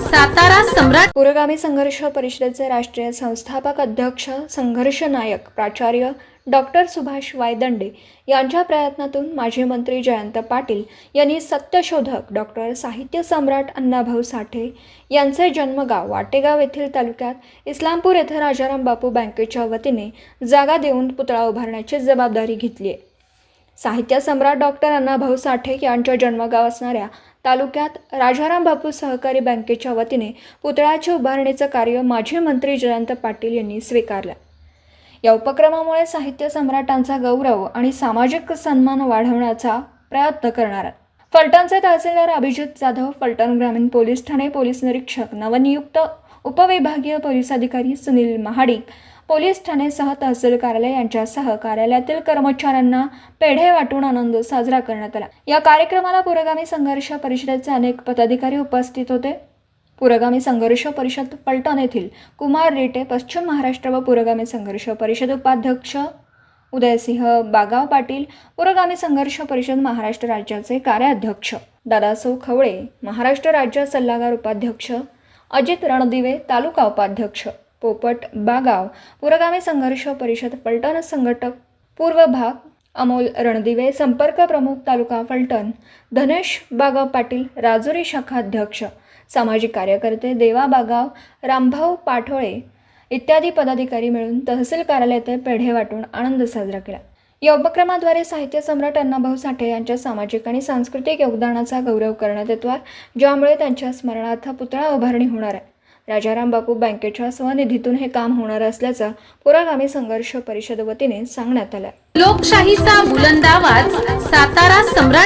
सातारा सम्राट पुरोगामी संघर्ष परिषदेचे राष्ट्रीय संस्थापक अध्यक्ष संघर्ष नायक प्राचार्य डॉक्टर सुभाष वायदंडे यांच्या प्रयत्नातून माजी मंत्री जयंत पाटील यांनी सत्यशोधक डॉक्टर साहित्य सम्राट अण्णाभाऊ साठे यांचे जन्मगाव वाटेगाव येथील तालुक्यात इस्लामपूर येथे राजाराम बापू बँकेच्या वतीने जागा देऊन पुतळा उभारण्याची जबाबदारी घेतली आहे. साहित्य सम्राट डॉक्टर अण्णाभाऊ साठे यांच्या जन्मगाव असणाऱ्या तालुक्यात राजाराम बापू सहकारी बँकेच्या वतीने पुतळ्याच्या उभारणीचं कार्य माजी मंत्री जयंत पाटील यांनी स्वीकारलं. या उपक्रमामुळे साहित्य सम्राटांचा गौरव आणि सामाजिक सन्मान वाढवण्याचा प्रयत्न करणार फलटणचे तहसीलदार अभिजित जाधव फलटण ग्रामीण पोलीस ठाणे पोलीस निरीक्षक नवनियुक्त उपविभागीय पोलीस अधिकारी सुनील महाडिक पोलीस ठाणेसह तहसील कार्यालय यांच्यासह कार्यालयातील कर्मचाऱ्यांना पेढे वाटून आनंद साजरा करण्यात आला. या कार्यक्रमाला पुरोगामी संघर्ष परिषदेचे अनेक पदाधिकारी उपस्थित होते. पुरोगामी संघर्ष परिषद पलटण येथील कुमार रेटे पश्चिम महाराष्ट्र व पुरोगामी संघर्ष परिषद उपाध्यक्ष उदयसिंह बागाव पाटील पुरोगामी संघर्ष परिषद महाराष्ट्र राज्याचे कार्याध्यक्ष दादासो खवळे महाराष्ट्र राज्य सल्लागार उपाध्यक्ष अजित रणदिवे तालुका उपाध्यक्ष पोपट बागाव पुरोगामी संघर्ष परिषद पलटण संघटक पूर्व भाग अमोल रणदिवे संपर्क प्रमुख तालुका फलटण धनेश बागाव पाटील राजुरी शाखा अध्यक्ष सामाजिक कार्यकर्ते देवा बागाव रामभाऊ पाठोळे इत्यादी पदाधिकारी मिळून तहसील कार्यालयात पेढे वाटून आनंद साजरा केला. या उपक्रमाद्वारे साहित्य सम्राट अण्णाभाऊ साठे यांच्या सामाजिक आणि सांस्कृतिक योगदानाचा गौरव करण्यात येतो आहे ज्यामुळे त्यांच्या स्मरणार्थ पुतळा उभारणी होणार आहे. राजाराम बापू बँकेच्या स्वनिधीतून हे काम होणार असल्याचं पुरोगामी संघर्ष परिषद वतीने सांगण्यात आलं लोकशाहीचा बुलंद आवाज सातारा सम्राट